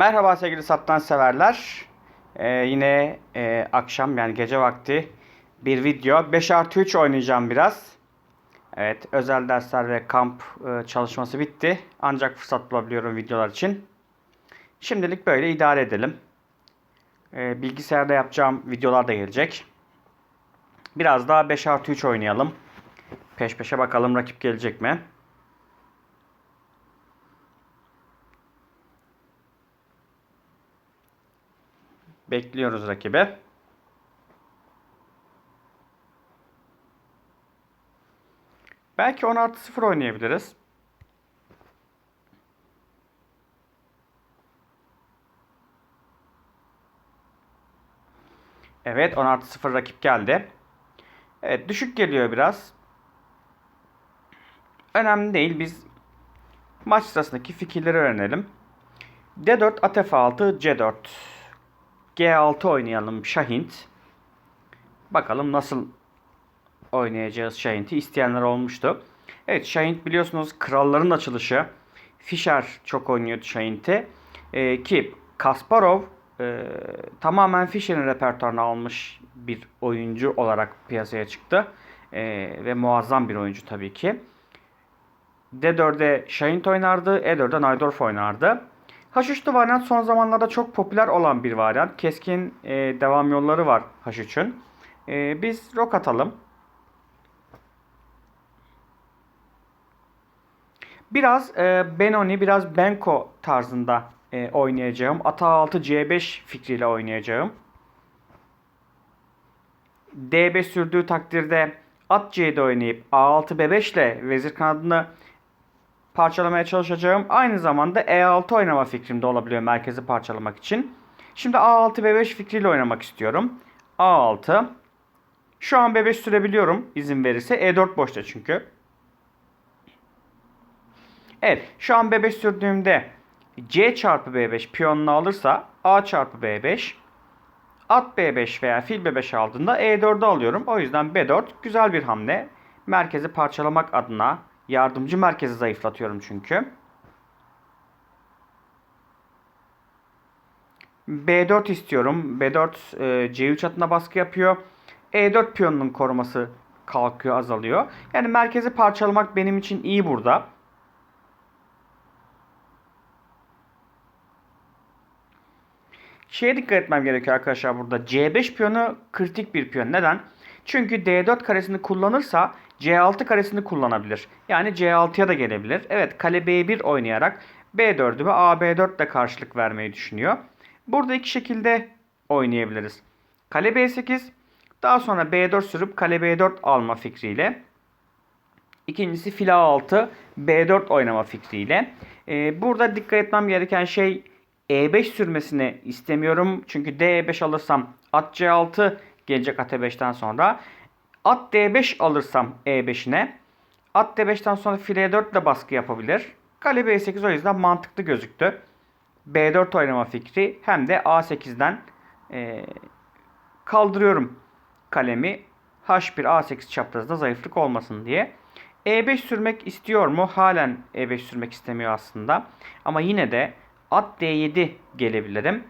Merhaba sevgili satranç severler. Ee, yine e, akşam yani gece vakti bir video. 5 artı 3 oynayacağım biraz. Evet özel dersler ve kamp e, çalışması bitti. Ancak fırsat bulabiliyorum videolar için. Şimdilik böyle idare edelim. E, bilgisayarda yapacağım videolar da gelecek. Biraz daha 5 artı 3 oynayalım. Peş peşe bakalım rakip gelecek mi? Bekliyoruz rakibi. Belki 10 artı 0 oynayabiliriz. Evet 10 artı 0 rakip geldi. Evet düşük geliyor biraz. Önemli değil biz maç sırasındaki fikirleri öğrenelim. D4 at F6 C4 G6 oynayalım Şahint. Bakalım nasıl oynayacağız Şahint'i isteyenler olmuştu. Evet Şahint biliyorsunuz kralların açılışı. Fischer çok oynuyordu Şahint'i. Ee, ki Kasparov e, tamamen Fischer'in repertuarına almış bir oyuncu olarak piyasaya çıktı. E, ve muazzam bir oyuncu tabii ki. D4'de Şahint oynardı, E4'de Najdorf oynardı. H3'lü varyant son zamanlarda çok popüler olan bir varyant. Keskin e, devam yolları var H3'ün. E, biz rok atalım. Biraz e, Benoni, biraz Benko tarzında e, oynayacağım. Ata 6 C5 fikriyle oynayacağım. D5 sürdüğü takdirde at C'de oynayıp A6 B5 ile vezir kanadını parçalamaya çalışacağım. Aynı zamanda E6 oynama fikrimde olabiliyor merkezi parçalamak için. Şimdi A6 B5 fikriyle oynamak istiyorum. A6. Şu an B5 sürebiliyorum izin verirse. E4 boşta çünkü. Evet şu an B5 sürdüğümde C çarpı B5 piyonunu alırsa A çarpı B5 at B5 veya fil B5 aldığında E4'ü alıyorum. O yüzden B4 güzel bir hamle. Merkezi parçalamak adına Yardımcı merkezi zayıflatıyorum çünkü. B4 istiyorum. B4 e, C3 atına baskı yapıyor. E4 piyonunun koruması kalkıyor, azalıyor. Yani merkezi parçalamak benim için iyi burada. Şeye dikkat etmem gerekiyor arkadaşlar burada. C5 piyonu kritik bir piyon. Neden? Çünkü D4 karesini kullanırsa C6 karesini kullanabilir. Yani C6'ya da gelebilir. Evet kale B1 oynayarak B4'ü ve AB4 ile karşılık vermeyi düşünüyor. Burada iki şekilde oynayabiliriz. Kale B8 daha sonra B4 sürüp kale B4 alma fikriyle. İkincisi fil A6 B4 oynama fikriyle. Ee, burada dikkat etmem gereken şey E5 sürmesini istemiyorum. Çünkü D5 alırsam at C6 gelecek at E5'ten sonra. At D5 alırsam E5'ine. At D5'ten sonra file 4 ile baskı yapabilir. Kale B8 o yüzden mantıklı gözüktü. B4 oynama fikri hem de A8'den e, kaldırıyorum kalemi. H1 A8 çaprazında zayıflık olmasın diye. E5 sürmek istiyor mu? Halen E5 sürmek istemiyor aslında. Ama yine de at D7 gelebilirim.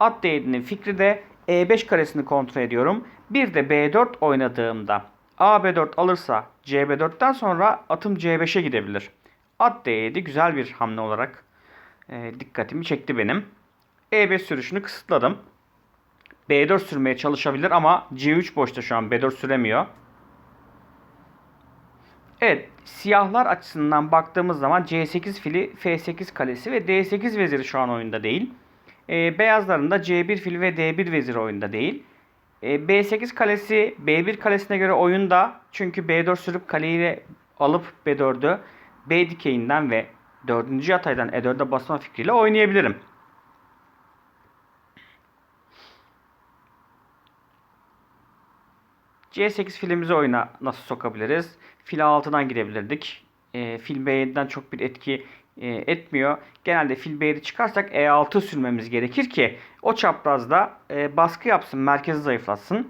At D7'nin fikri de E5 karesini kontrol ediyorum. Bir de B4 oynadığımda A B4 alırsa CB4'ten sonra atım C5'e gidebilir. At D7 güzel bir hamle olarak e, dikkatimi çekti benim. E5 sürüşünü kısıtladım. B4 sürmeye çalışabilir ama C3 boşta şu an B4 süremiyor. Evet siyahlar açısından baktığımız zaman C8 fili F8 kalesi ve D8 veziri şu an oyunda değil. E, beyazların da C1 fili ve D1 veziri oyunda değil. E, B8 kalesi B1 kalesine göre oyunda çünkü B4 sürüp kaleyi alıp B4'ü B dikeyinden ve 4. yataydan E4'e basma fikriyle oynayabilirim. C8 filimizi oyuna nasıl sokabiliriz? Fil A6'dan girebilirdik. E, fil B7'den çok bir etki e, etmiyor. Genelde fil B7 çıkarsak E6 sürmemiz gerekir ki o çaprazda e, baskı yapsın, merkezi zayıflatsın.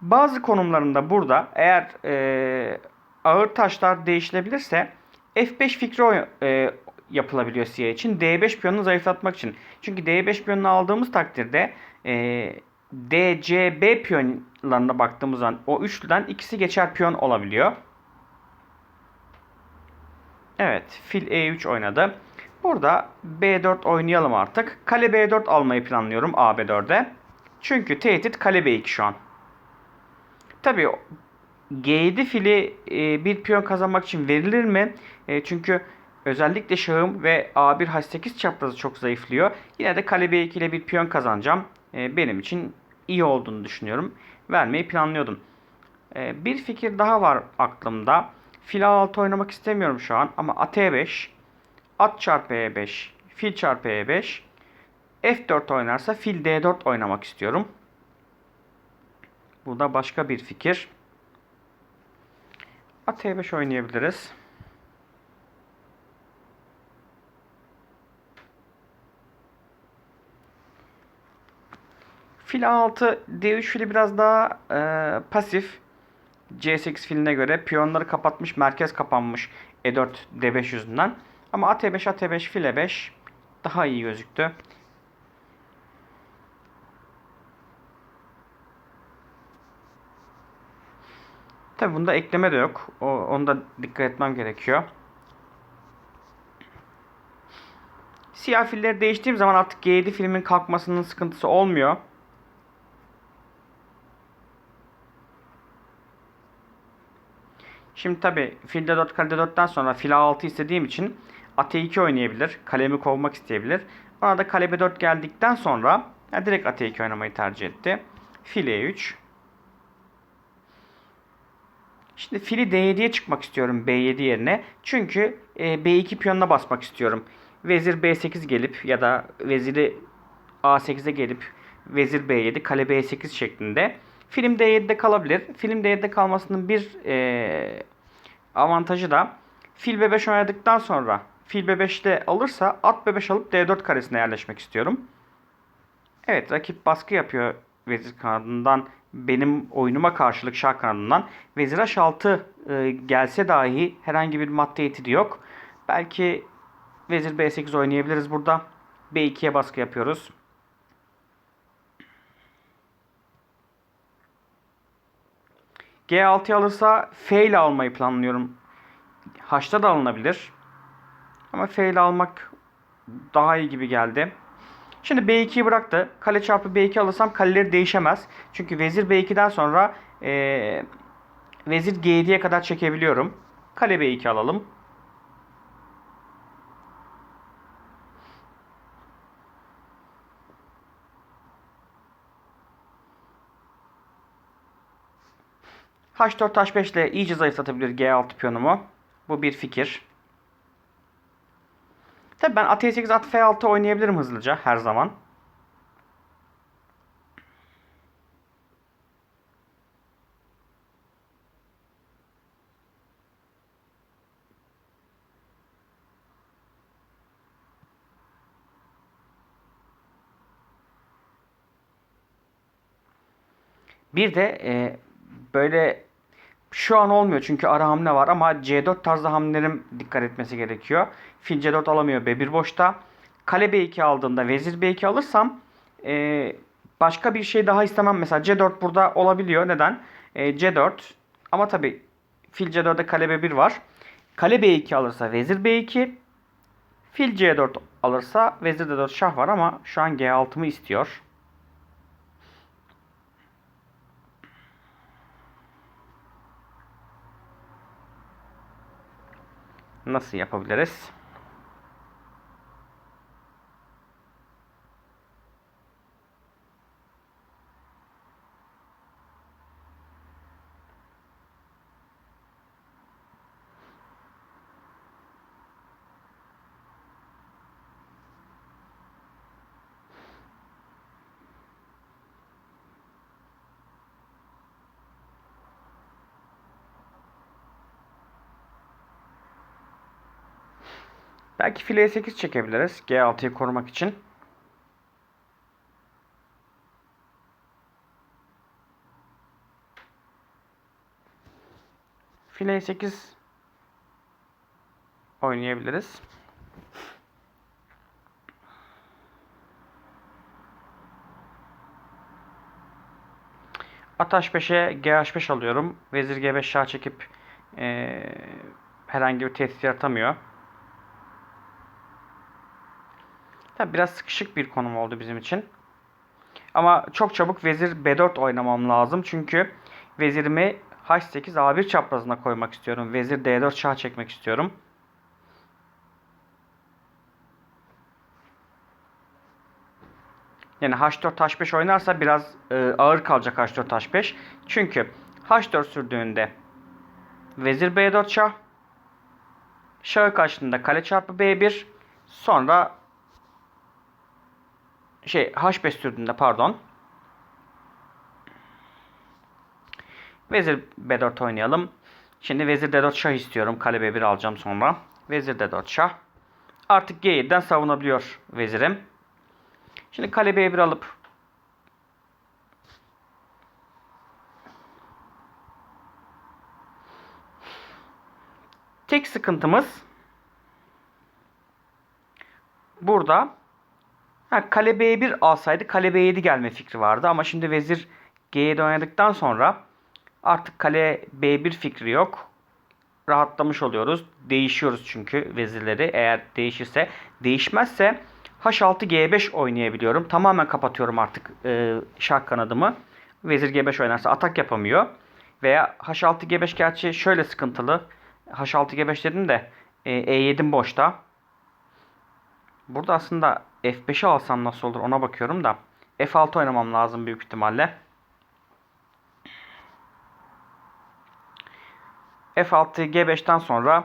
Bazı konumlarında burada eğer e, ağır taşlar değişilebilirse F5 fikri e, yapılabiliyor siyah için. D5 piyonunu zayıflatmak için. Çünkü D5 piyonunu aldığımız takdirde e, DCB piyonlarına baktığımız zaman o üçlüden ikisi geçer piyon olabiliyor. Evet. Fil E3 oynadı. Burada B4 oynayalım artık. Kale B4 almayı planlıyorum AB4'e. Çünkü tehdit kale B2 şu an. Tabii G7 fili e, bir piyon kazanmak için verilir mi? E, çünkü özellikle şahım ve A1 H8 çaprazı çok zayıflıyor. Yine de kale B2 ile bir piyon kazanacağım. E, benim için iyi olduğunu düşünüyorum. Vermeyi planlıyordum. E, bir fikir daha var aklımda. Fil A6 oynamak istemiyorum şu an ama at E5, at çarpı E5, fil çarpı E5, F4 oynarsa fil D4 oynamak istiyorum. Bu da başka bir fikir. At E5 oynayabiliriz. Fil A6 D3 fili biraz daha e, pasif. C8 filine göre piyonları kapatmış, merkez kapanmış E4 D5 yüzünden. Ama at E5 at E5 fil E5 daha iyi gözüktü. Tabi bunda ekleme de yok. O, onu da dikkat etmem gerekiyor. Siyah filleri değiştiğim zaman artık G7 filmin kalkmasının sıkıntısı olmuyor. Şimdi tabi fil d4 kale d4'ten sonra fil a6 istediğim için at e2 oynayabilir. Kalemi kovmak isteyebilir. Ona da kale b4 geldikten sonra ya direkt at e2 oynamayı tercih etti. Fil e3. Şimdi fili D7'ye çıkmak istiyorum B7 yerine. Çünkü e, B2 piyonuna basmak istiyorum. Vezir B8 gelip ya da veziri A8'e gelip vezir B7 kale B8 şeklinde. Film D7'de kalabilir. Film D7'de kalmasının bir e, avantajı da fil B5 oynadıktan sonra fil B5'te alırsa at B5 alıp D4 karesine yerleşmek istiyorum. Evet rakip baskı yapıyor vezir kanadından benim oyunuma karşılık şah kanadından vezir h6 e, gelse dahi herhangi bir mat tehdidi yok. Belki vezir b8 oynayabiliriz burada. b2'ye baskı yapıyoruz. G6'yı alırsa F ile almayı planlıyorum. H'ta da alınabilir. Ama F ile almak daha iyi gibi geldi. Şimdi B2'yi bıraktı. Kale çarpı B2 alırsam kaleleri değişemez. Çünkü vezir B2'den sonra e, vezir G7'ye kadar çekebiliyorum. Kale B2 alalım. H4 H5 ile iyice zayıflatabilir G6 piyonumu. Bu bir fikir. Tabi ben at e8 at f6 oynayabilirim hızlıca her zaman. Bir de e, böyle şu an olmuyor çünkü ara hamle var ama C4 tarzı hamlelerim dikkat etmesi gerekiyor. Fil C4 alamıyor B1 boşta. Kale B2 aldığında vezir B2 alırsam e, başka bir şey daha istemem. Mesela C4 burada olabiliyor. Neden? E, C4 ama tabi fil C4'de kale B1 var. Kale B2 alırsa vezir B2. Fil C4 alırsa vezir D4 şah var ama şu an G6'mı istiyor. Nasıl yapabiliriz? Belki fileye 8 çekebiliriz G6'yı korumak için. File 8 oynayabiliriz. At H5'e GH5 alıyorum. Vezir G5 şah çekip e, herhangi bir tehdit yaratamıyor. Tabi biraz sıkışık bir konum oldu bizim için. Ama çok çabuk vezir B4 oynamam lazım. Çünkü vezirimi H8 A1 çaprazına koymak istiyorum. Vezir D4 şah çekmek istiyorum. Yani H4 H5 oynarsa biraz e, ağır kalacak H4 H5. Çünkü H4 sürdüğünde vezir B4 şah şahı kaçtığında kale çarpı B1 sonra şey H5 sürdüğünde pardon vezir B4 oynayalım. Şimdi vezir D4 şah istiyorum. Kale B1 alacağım sonra. Vezir D4 şah. Artık G7'den savunabiliyor vezirim. Şimdi kale B1 alıp tek sıkıntımız burada ha, kale B1 alsaydı kale B7 gelme fikri vardı ama şimdi vezir G7 oynadıktan sonra artık kale B1 fikri yok. Rahatlamış oluyoruz. Değişiyoruz çünkü vezirleri eğer değişirse. Değişmezse H6 G5 oynayabiliyorum. Tamamen kapatıyorum artık e, şah kanadımı. Vezir G5 oynarsa atak yapamıyor. Veya H6 G5 gerçi şöyle sıkıntılı. H6 G5 dedim de e, E7 boşta. Burada aslında F5'i alsam nasıl olur ona bakıyorum da. F6 oynamam lazım büyük ihtimalle. F6 G5'ten sonra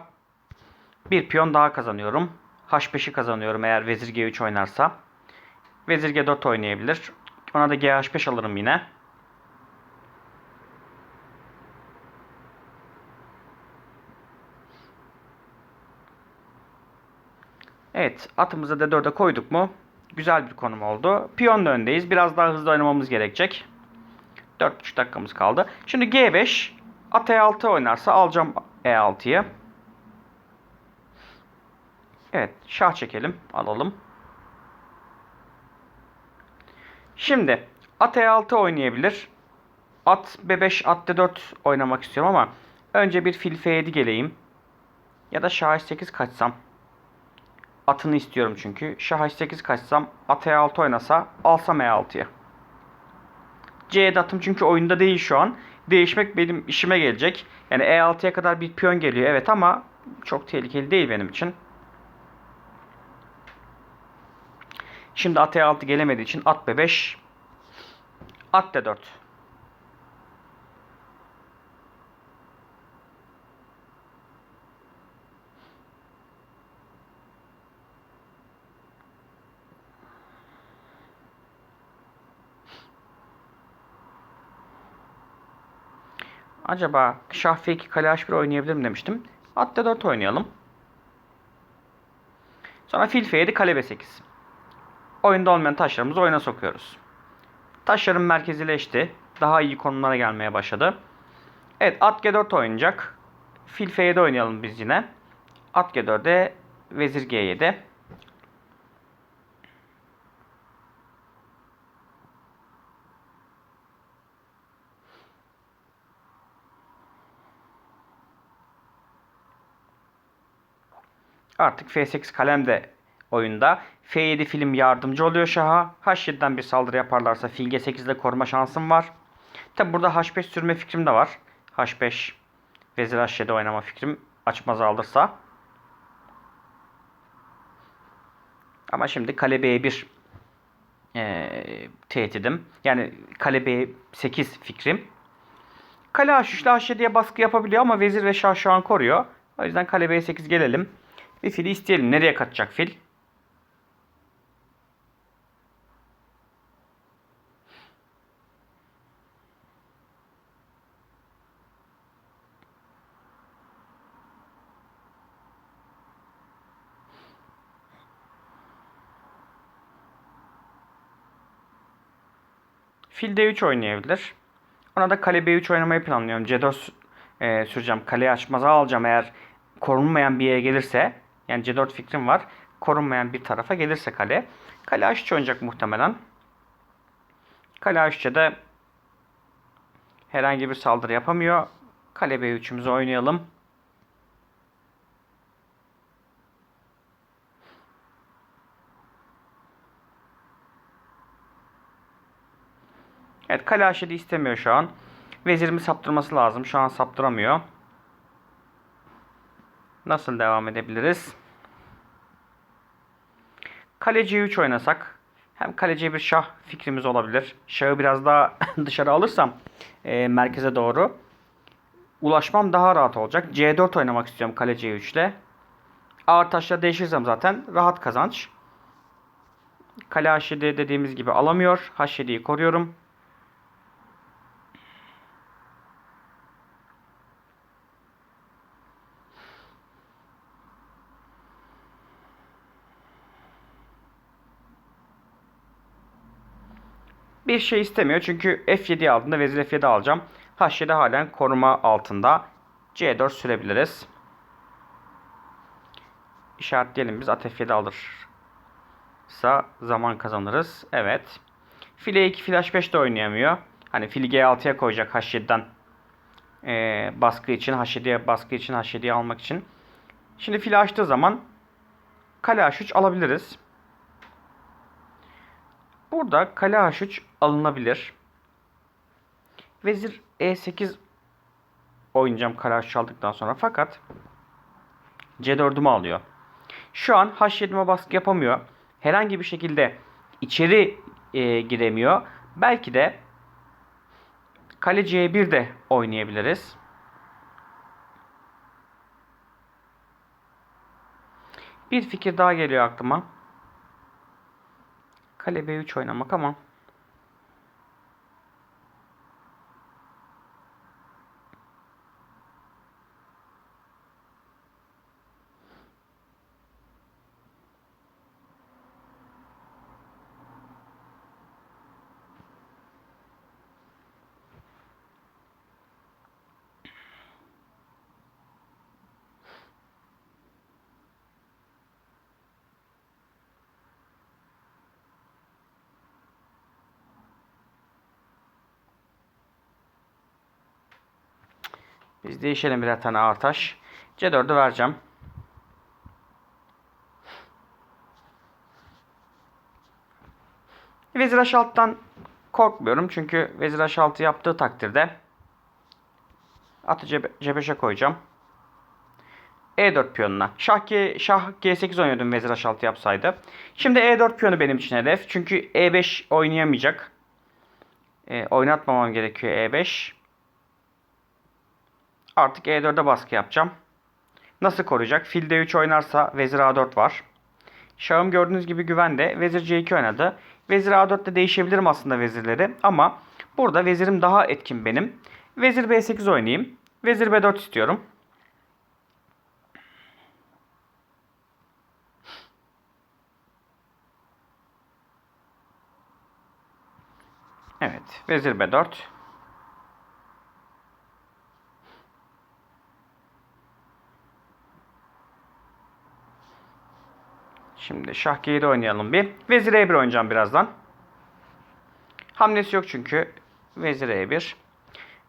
bir piyon daha kazanıyorum. H5'i kazanıyorum eğer vezir G3 oynarsa. Vezir G4 oynayabilir. Ona da GH5 alırım yine. Evet atımızı D4'e koyduk mu? Güzel bir konum oldu. Piyonla öndeyiz. Biraz daha hızlı oynamamız gerekecek. 4,5 dakikamız kaldı. Şimdi G5 at E6 oynarsa alacağım E6'yı. Evet şah çekelim. Alalım. Şimdi at E6 oynayabilir. At B5 at D4 oynamak istiyorum ama önce bir fil F7 geleyim. Ya da şah H8 kaçsam. Atını istiyorum çünkü. Şah H8 kaçsam at E6 oynasa alsam E6'ya. C atım çünkü oyunda değil şu an. Değişmek benim işime gelecek. Yani E6'ya kadar bir piyon geliyor evet ama çok tehlikeli değil benim için. Şimdi at E6 gelemediği için at B5 at D4. Acaba şah F2 kale H1 oynayabilirim demiştim. At D4 oynayalım. Sonra fil F7 kale B8. Oyunda olmayan taşlarımızı oyuna sokuyoruz. Taşların merkezileşti. Daha iyi konumlara gelmeye başladı. Evet at G4 oynayacak. Fil F7 oynayalım biz yine. At G4'e vezir G7. Artık F8 kalem de oyunda. F7 film yardımcı oluyor şaha. H7'den bir saldırı yaparlarsa fil G8 ile koruma şansım var. Tabi burada H5 sürme fikrim de var. H5 vezir H7 oynama fikrim açmaz alırsa. Ama şimdi kale B1 ee, tehdidim. Yani kale B8 fikrim. Kale H3 ile H7'ye baskı yapabiliyor ama vezir ve şah şu an koruyor. O yüzden kale B8 gelelim. Bir fili isteyelim. Nereye kaçacak fil? Fil D3 oynayabilir. Ona da kale B3 oynamayı planlıyorum. C4 e, süreceğim. Kaleyi açmaza alacağım eğer korunmayan bir yere gelirse. Yani C4 fikrim var. Korunmayan bir tarafa gelirse kale. Kale H3 oynayacak muhtemelen. Kale H3'e de Herhangi bir saldırı yapamıyor. Kale B3'ümüzü oynayalım. Evet kale H7 istemiyor şu an. Vezirimi saptırması lazım. Şu an saptıramıyor. Nasıl devam edebiliriz? Kale C3 oynasak. Hem kale C1 şah fikrimiz olabilir. Şahı biraz daha dışarı alırsam e, merkeze doğru ulaşmam daha rahat olacak. C4 oynamak istiyorum kale C3 ile. Ağır taşla değişirsem zaten rahat kazanç. Kale H7 dediğimiz gibi alamıyor. H7'yi koruyorum. Bir şey istemiyor çünkü F7 aldığında vezir F7 alacağım. H7 halen koruma altında. C4 sürebiliriz. İşaretleyelim biz at F7 alırsa zaman kazanırız. Evet. Fil E2 fil H5 de oynayamıyor. Hani fil G6'ya koyacak H7'den ee, baskı için H7'ye baskı için H7'yi almak için. Şimdi fil açtığı zaman kale H3 alabiliriz. Burada kale H3 alınabilir. Vezir E8 oynayacağım kale H3 aldıktan sonra. Fakat C4'ümü alıyor. Şu an H7'me baskı yapamıyor. Herhangi bir şekilde içeri e, giremiyor. Belki de kale C1 de oynayabiliriz. Bir fikir daha geliyor aklıma. Kale B3 oynamak ama Biz değişelim birer tane ağır taş. C4'ü vereceğim. Vezir H6'dan korkmuyorum. Çünkü Vezir H6 yaptığı takdirde atı C5'e koyacağım. E4 piyonuna. Şah, G, şah G8 oynuyordum Vezir H6 yapsaydı. Şimdi E4 piyonu benim için hedef. Çünkü E5 oynayamayacak. E, oynatmamam gerekiyor E5. Artık E4'e baskı yapacağım. Nasıl koruyacak? Fil D3 oynarsa Vezir A4 var. Şahım gördüğünüz gibi güvende. Vezir C2 oynadı. Vezir A4'te değişebilirim aslında vezirleri. Ama burada vezirim daha etkin benim. Vezir B8 oynayayım. Vezir B4 istiyorum. Evet. Vezir B4. Şimdi şah G7 oynayalım bir. Vezir E1 oynayacağım birazdan. Hamlesi yok çünkü. Vezir E1.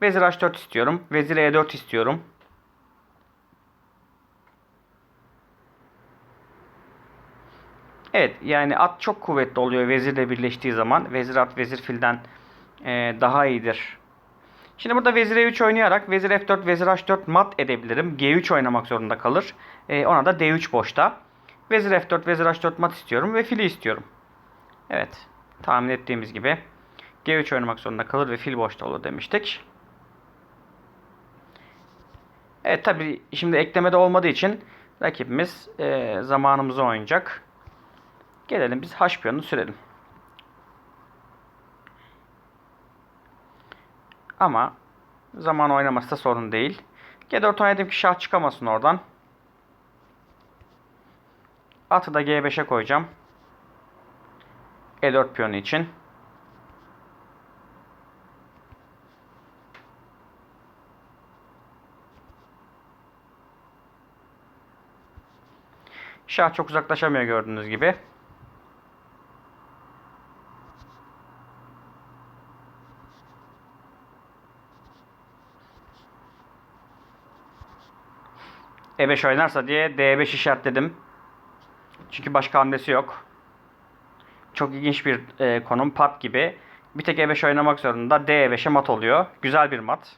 Vezir H4 istiyorum. Vezir E4 istiyorum. Evet yani at çok kuvvetli oluyor vezirle birleştiği zaman. Vezir at vezir filden e, daha iyidir. Şimdi burada vezir E3 oynayarak vezir F4 vezir H4 mat edebilirim. G3 oynamak zorunda kalır. E, ona da D3 boşta. Vezir F4, Vezir H4 mat istiyorum ve fili istiyorum. Evet. Tahmin ettiğimiz gibi G3 oynamak zorunda kalır ve fil boşta olur demiştik. Evet tabi şimdi eklemede olmadığı için rakibimiz e, zamanımızı oynayacak. Gelelim biz H piyonunu sürelim. Ama zaman oynaması da sorun değil. G4 oynadım ki şah çıkamasın oradan. Atı da G5'e koyacağım. E4 piyonu için. Şah çok uzaklaşamıyor gördüğünüz gibi. E5 oynarsa diye D5 işaretledim. Çünkü başka hamlesi yok. Çok ilginç bir e, konum pat gibi. Bir tek E5 oynamak zorunda. D5'e mat oluyor. Güzel bir mat.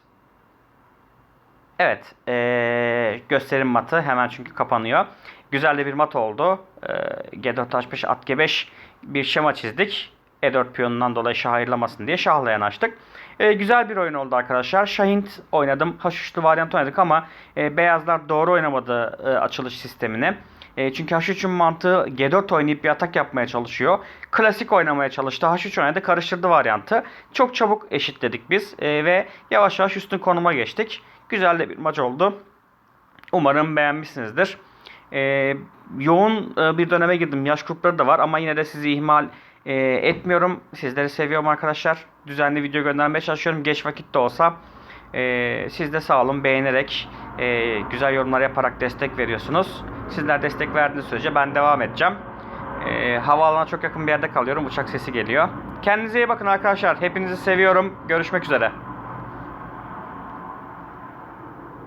Evet. E, gösterim matı. Hemen çünkü kapanıyor. Güzel de bir mat oldu. E, G4 H5 at G5 bir şema çizdik. E4 piyonundan dolayı şah ayrılamasın diye şahla yanaştık. E, güzel bir oyun oldu arkadaşlar. Şahint oynadım. H3'lü varyant oynadık ama e, beyazlar doğru oynamadı e, açılış sistemini. E, çünkü H3'ün mantığı G4 oynayıp bir atak yapmaya çalışıyor. Klasik oynamaya çalıştı. H3 oynadı karıştırdı varyantı. Çok çabuk eşitledik biz e, ve yavaş yavaş üstün konuma geçtik. Güzel de bir maç oldu. Umarım beğenmişsinizdir. E, yoğun e, bir döneme girdim. Yaş grupları da var ama yine de sizi ihmal e, etmiyorum. Sizleri seviyorum arkadaşlar. Düzenli video göndermeye çalışıyorum. Geç vakit de olsa. E, siz de sağ olun beğenerek, e, güzel yorumlar yaparak destek veriyorsunuz. Sizler destek verdiğiniz sürece ben devam edeceğim. E, havaalanına çok yakın bir yerde kalıyorum. Uçak sesi geliyor. Kendinize iyi bakın arkadaşlar. Hepinizi seviyorum. Görüşmek üzere.